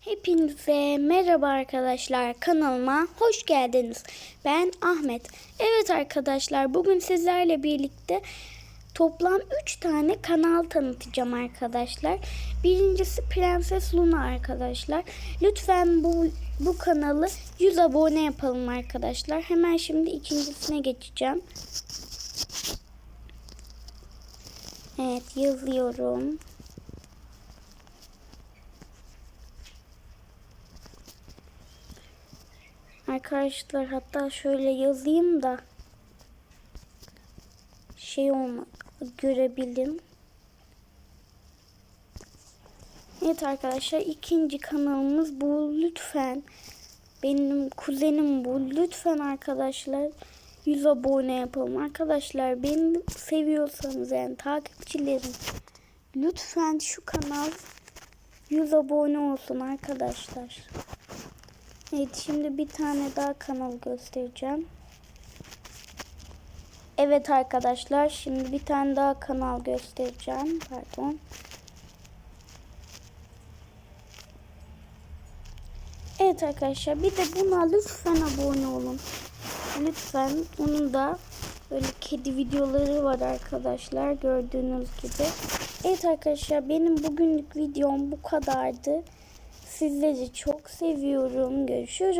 Hepinize merhaba arkadaşlar kanalıma hoş geldiniz. Ben Ahmet. Evet arkadaşlar bugün sizlerle birlikte toplam 3 tane kanal tanıtacağım arkadaşlar. Birincisi Prenses Luna arkadaşlar. Lütfen bu bu kanalı 100 abone yapalım arkadaşlar. Hemen şimdi ikincisine geçeceğim. Evet yazıyorum. Arkadaşlar hatta şöyle yazayım da şey olmak görebilin. Evet arkadaşlar ikinci kanalımız bu lütfen benim kuzenim bu lütfen arkadaşlar 100 abone yapalım arkadaşlar beni seviyorsanız yani takipçilerim lütfen şu kanal 100 abone olsun arkadaşlar. Evet şimdi bir tane daha kanal göstereceğim. Evet arkadaşlar şimdi bir tane daha kanal göstereceğim. Pardon. Evet arkadaşlar bir de buna lütfen abone olun. Lütfen onun da böyle kedi videoları var arkadaşlar gördüğünüz gibi. Evet arkadaşlar benim bugünlük videom bu kadardı. Sizleri çok seviyorum. Görüşürüz.